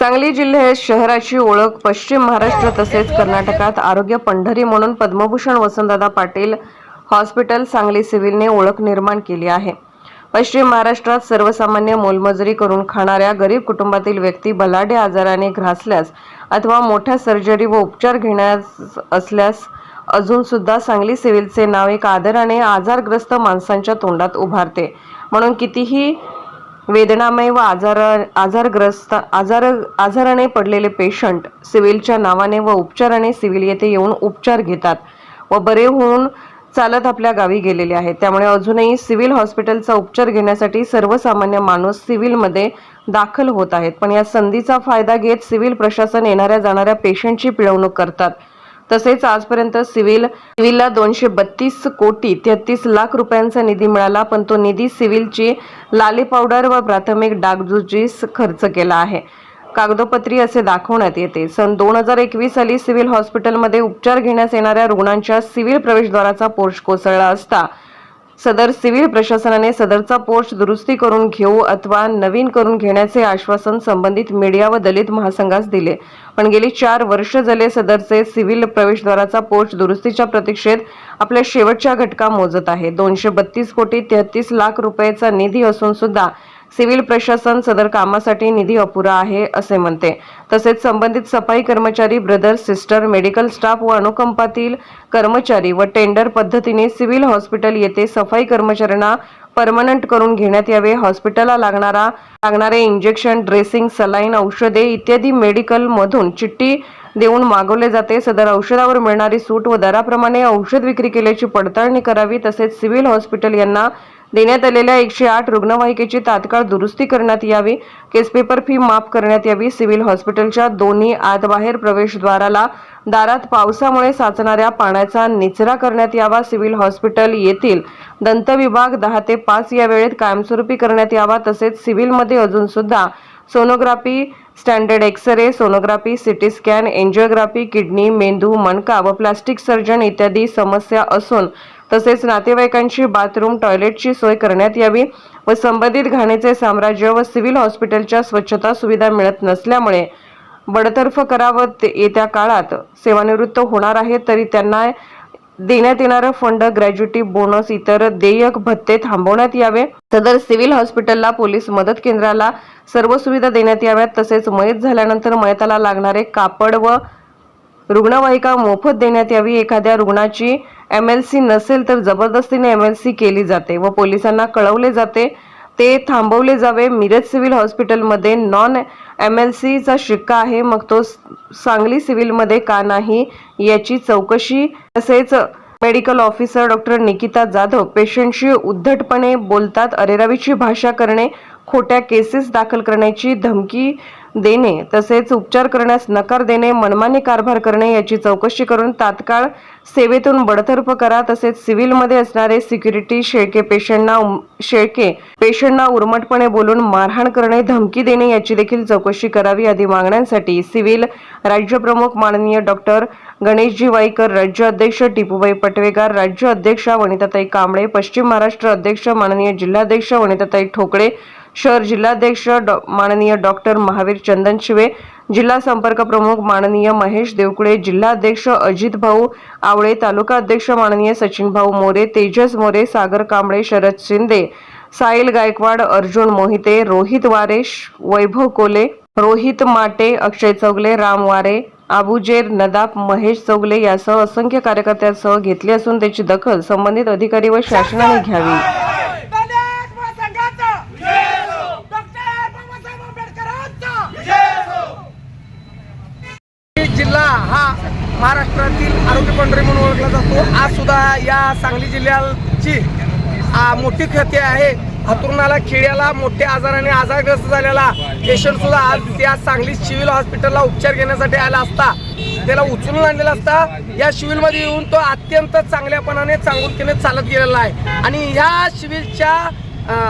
सांगली जिल्ह्यात शहराची ओळख पश्चिम महाराष्ट्र तसेच कर्नाटकात आरोग्य पंढरी म्हणून पद्मभूषण वसंतदादा पाटील हॉस्पिटल सांगली सिव्हिलने ओळख निर्माण केली आहे. पश्चिम महाराष्ट्रात सर्वसामान्य मोलमजुरी करून खाणाऱ्या गरीब कुटुंबातील व्यक्ती बलाढ्य आजाराने ग्रासल्यास अथवा मोठ्या सर्जरी व उपचार घेण्यास असल्यास अजून सुद्धा सांगली सिव्हिलचे नाव एक आदराने आजारग्रस्त माणसांच्या तोंडात उभारते. म्हणून कितीही वेदनामय व आजार आजारग्रस्त आजार आजाराने पडलेले पेशंट सिव्हिलच्या नावाने व उपचाराने सिव्हिल येथे येऊन उपचार घेतात व बरे होऊन चालत आपल्या गावी गेलेले आहेत. त्यामुळे अजूनही सिव्हिल हॉस्पिटलचा उपचार घेण्यासाठी सर्वसामान्य माणूस सिव्हिलमध्ये दाखल होत आहेत. पण या संधीचा फायदा घेत सिव्हिल प्रशासन येणाऱ्या जाणाऱ्या पेशंटची पिळवणूक करतात. तसेच आजपर्यंत सिव्हिल सिव्हिलला दोनशे बत्तीस कोटी तेहतीस लाख रुपयांचा निधी मिळाला पण तो निधी सिव्हिलची लाली पावडर व प्राथमिक डागजुजीस खर्च केला आहे. कागदोपत्री असे दाखवण्यात येते. सन दोन हजार एकवीस साली सिव्हिल हॉस्पिटलमध्ये उपचार घेण्यास येणाऱ्या रुग्णांच्या सिव्हिल प्रवेशद्वाराचा पोर्श कोसळला असता सदर सिव्हिल प्रशासनाने सदरचा पोस्ट दुरुस्ती करून घेऊ अथवा नवीन करून घेण्याचे आश्वासन संबंधित मीडिया व दलित महासंघास दिले. पण गेली चार वर्ष झाले सदरचे सिव्हिल प्रवेशद्वाराचा पोस्ट दुरुस्तीच्या प्रतीक्षेत आपल्या शेवटच्या घटका मोजत आहे. दोनशे बत्तीस कोटी तेहतीस लाख रुपयेचा निधी असून सुद्धा सिव्हिल प्रशासन सदर कामासाठी निधी अपुरा आहे असे म्हणते. तसेच संबंधित सफाई कर्मचारी ब्रदर सिस्टर मेडिकल स्टाफ व अनुकंपातील कर्मचारी व टेंडर पद्धतीने सिव्हिल हॉस्पिटल येथे सफाई कर्मचाऱ्यांना परमनंट करून घेण्यात यावे. हॉस्पिटलला लागणारा लागणारे इंजेक्शन ड्रेसिंग सलाईन औषधे इत्यादी मेडिकल मधून चिठ्ठी देऊन मागवले जाते. सदर औषधावर मिळणारी सूट व दराप्रमाणे औषध विक्री केल्याची पडताळणी करावी. तसेच सिव्हिल हॉस्पिटल यांना देण्यात आलेल्या एकशे आठ रुग्णवाहिकेची तात्काळ दुरुस्ती करण्यात यावी केसपेपर फी माफ करण्यात यावी सिव्हिल हॉस्पिटलच्या दोन्ही आतबाहेर प्रवेशद्वाराला दारात पावसामुळे साचणाऱ्या पाण्याचा निचरा करण्यात यावा सिव्हिल हॉस्पिटल येथील दंत विभाग दहा ते पाच या वेळेत कायमस्वरूपी करण्यात यावा तसेच सिव्हिलमध्ये अजून सुद्धा sonography standard X-ray sonography CT scan angiography kidney मेंदू मणका व प्लास्टिक सर्जन इत्यादी समस्या असून तसेच नातेवाईकांची बाथरूम टॉयलेटची सोय करण्यात यावी व संबंधित घाणीचे साम्राज्य व सिव्हिल हॉस्पिटलच्या स्वच्छता सुविधा मिळत नसल्यामुळे बडतर्फ करावं ते येत्या काळात सेवानिवृत्त होणार आहे तरी त्यांना देण्यात येणारं फंड ग्रॅज्युटी बोनस इतर देयक भत्ते थांबवण्यात यावे. सदर सिव्हिल हॉस्पिटलला पोलीस मदत केंद्राला सर्व सुविधा देण्यात याव्यात. तसेच मयत झाल्यानंतर मयताला लागणारे कापड व रुग्णवाहिका मोफत देण्यात यावी. एखाद्या रुग्णाची एम एल सी नसेल तर जबरदस्तीने एम एल सी केली जाते व पोलिसांना कळवले जाते. ते थांबवले जावे. मिरज सिव्हिल हॉस्पिटलमध्ये नॉन एम एल सीचा शिक्का आहे. मग तो सांगली सिव्हिलमध्ये का नाही याची चौकशी तसेच medical officer doctor Nikita Jadhav पेशंटशी उद्धटपणे बोलतात. अरेरावीची भाषा करणे खोट्या केसेस दाखल करण्याची धमकी देणे तसेच उपचार करण्यास नकार देणे मनमानी कारभार करणे याची चौकशी करून तात्काळ सेवेतून बडतर्फ करा. तसेच सिव्हिलमध्ये असणारे सिक्युरिटी शेळके पेशंटना शेळके पेशंटना उर्मटपणे बोलून मारहाण करणे धमकी देणे याची देखील चौकशी करावी आदी मागण्यांसाठी सिव्हिल राज्यप्रमुख माननीय डॉक्टर गणेशजी वाईकर राज्य अध्यक्ष टिपूबाई पटवेकर राज्य अध्यक्षा वनिताताई कांबळे पश्चिम महाराष्ट्र अध्यक्ष माननीय जिल्हाध्यक्ष वनिताताई ठोकळे शहर जिल्हाध्यक्ष डॉ माननीय डॉक्टर महावीर चंदन शिवे जिल्हा संपर्क प्रमुख माननीय महेश देवकुळे जिल्हाध्यक्ष अजित भाऊ आवळे तालुका अध्यक्ष माननीय सचिन भाऊ मोरे तेजस मोरे सागर कांबळे शरद शिंदे साहिल गायकवाड अर्जुन मोहिते रोहित वारे वैभव कोले रोहित माटे अक्षय चौगले राम वारे आबुजेर नदाब महेश चौगले यासह असंख्य कार्यकर्त्यांसह घेतली असून त्याची दखल संबंधित अधिकारी व शासनाने घ्यावी दलित महासंघाचा डॉक्टर बाबासाहेब आंबेडकरांचा जिल्हा हा महाराष्ट्रातील आरोग्य पंढरी म्हणून ओळखला जातो. आज सुद्धा या सांगली जिल्ह्याची मोठी ख्याती आहे. हातरुणाला खेड्याला मोठ्या आजाराने आजारग्रस्त झालेला पेशंट सुद्धा आज त्या सांगली सिव्हिल हॉस्पिटलला उपचार घेण्यासाठी आला असता. त्याला उचलून आणलेला असता. या सिव्हिलमध्ये येऊन तो अत्यंत चांगल्यापणाने चांगुलकीने चालत गेलेला आहे. आणि ह्या शिविलच्या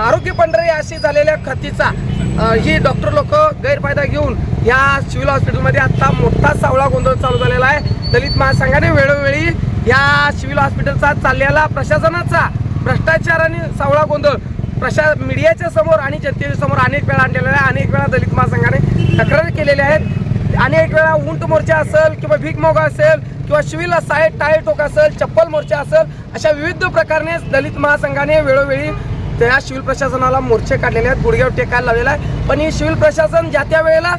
आरोग्य पंढरी अशी झालेल्या खतीचा ही डॉक्टर लोक गैरफायदा घेऊन या सिव्हिल हॉस्पिटलमध्ये आत्ता मोठा सावळा गोंधळ चालू झालेला आहे. दलित महासंघाने वेळोवेळी या सिव्हिल हॉस्पिटलचा चाललेला प्रशासनाचा भ्रष्टाचार आणि सावळा गोंधळ प्रशा मीडियाच्या समोर आणि जनतेच्या समोर अनेक वेळा आणलेला आहे. अनेक वेळा दलित महासंघाने तक्रारी केलेल्या आहेत. अनेक वेळा उंट मोर्चा असेल किंवा भीक मोगा असेल किंवा शिविल साहेब टायर टोक असेल चप्पल मोर्चा असेल अशा विविध प्रकारने दलित महासंघाने वेळोवेळी त्या सिव्हिल प्रशासनाला मोर्चे काढलेले आहेत गुडघ्यावर टेकायला लावलेला आहे. पण ही सिव्हिल प्रशासन ज्या त्या वेळेला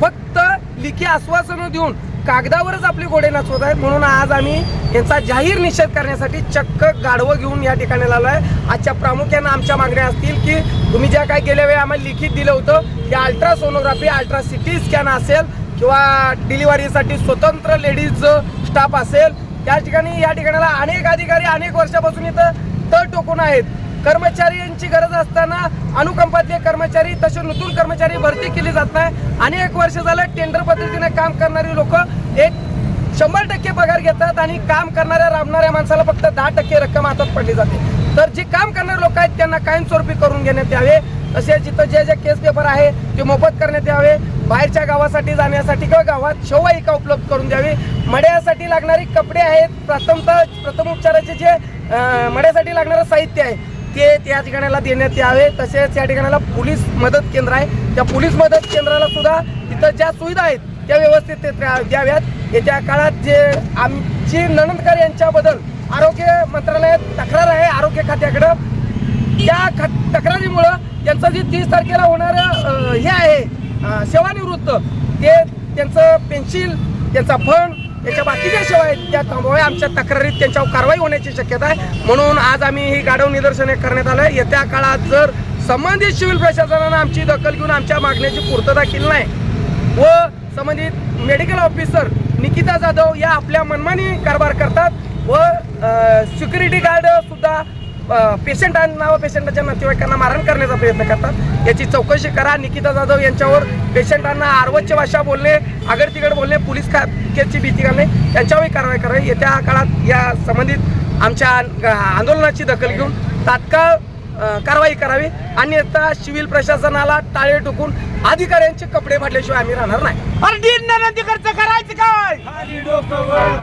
फक्त लिखी आश्वासनं देऊन कागदावरच आपली घोडे नाचवत आहेत म्हणून आज आम्ही यांचा जाहीर निषेध करण्यासाठी चक्क गाढवं घेऊन या ठिकाणी आलो आहे. आजच्या प्रामुख्यानं आमच्या मागण्या असतील की तुम्ही ज्या काय गेल्या वेळी आम्हाला लिखित दिलं होतं की ultra sonography ultra CT scan असेल किंवा डिलिव्हरीसाठी स्वतंत्र लेडीज स्टाफ असेल त्या ठिकाणी या ठिकाणाला अनेक अधिकारी अनेक वर्षापासून इथं तळ टोकून आहेत. कर्मचाऱ्यांची गरज असताना अनुकंपातले कर्मचारी तसे नूतन कर्मचारी भरती केली जात नाही. अनेक वर्ष झालं टेंडर पद्धतीने काम करणारी लोक एक शंभर टक्के पगार घेतात आणि काम करणाऱ्या राबणाऱ्या माणसाला फक्त दहा टक्के रक्कम हातात पडली जाते. तर जे काम करणारे लोक आहेत त्यांना कायमस्वरूपी करून घेण्यात यावे. तसेच जिथं जे जे केस पेपर आहे ते मोफत करण्यात यावे. बाहेरच्या गावासाठी जाण्यासाठी किंवा गावात शववाहिका उपलब्ध करून द्यावी. मड्यासाठी लागणारी कपडे आहेत प्रथमतः प्रथमोपचाराचे जे मड्यासाठी लागणारं साहित्य आहे ते त्या ठिकाणाला देण्यात यावे तसेच या ठिकाणाला पोलीस मदत केंद्र आहे. त्या पोलीस मदत केंद्राला सुद्धा तिथं ज्या सुविधा आहेत त्या व्यवस्थित ते त्या- द्याव्यात. येत्या काळात जे आमची नणंदकर यांच्याबद्दल आरोग्य मंत्रालयात तक्रार आहे आरोग्य खात्याकडं. त्या ख तक्रारीमुळं त्यांचं जे तीस तारखेला होणारं हे आहे सेवानिवृत्त ते त्यांचं पेन्शिल त्यांचा फंड त्याच्या बाकीच्या सेवा आहेत त्या थांबवाव्या. आमच्या तक्रारीत त्यांच्यावर कारवाई होण्याची शक्यता आहे. म्हणून आज आम्ही ही गाढव निदर्शने करण्यात आलं आहे येत्या काळात जर संबंधित सिव्हिल प्रशासनानं आमची दखल घेऊन आमच्या मागण्याची पूर्तता केली नाही व संबंधित मेडिकल ऑफिसर निकिता जाधव या आपल्या मनमानी कारभार करतात व सिक्युरिटी गार्ड सुद्धा पेशंटांना व पेशंटाच्या नातेवाईकांना मारण करण्याचा प्रयत्न करतात. याची चौकशी करा. निकिता जाधव यांच्यावर पेशंटांना आर्वच्य भाषा बोलणे आगडतिगड बोलणे पोलीस खात्याची भीती घालणे त्यांच्यावरही कारवाई करावी येत्या काळात या संबंधित आमच्या आंदोलनाची दखल घेऊन तात्काळ कारवाई करावी. अन्यथा सिव्हिल प्रशासनाला टाळे टोकून अधिकाऱ्यांचे कपडे फाडल्याशिवाय आम्ही राहणार नाही. अरे डीन नंदी खर्च करायचं काय?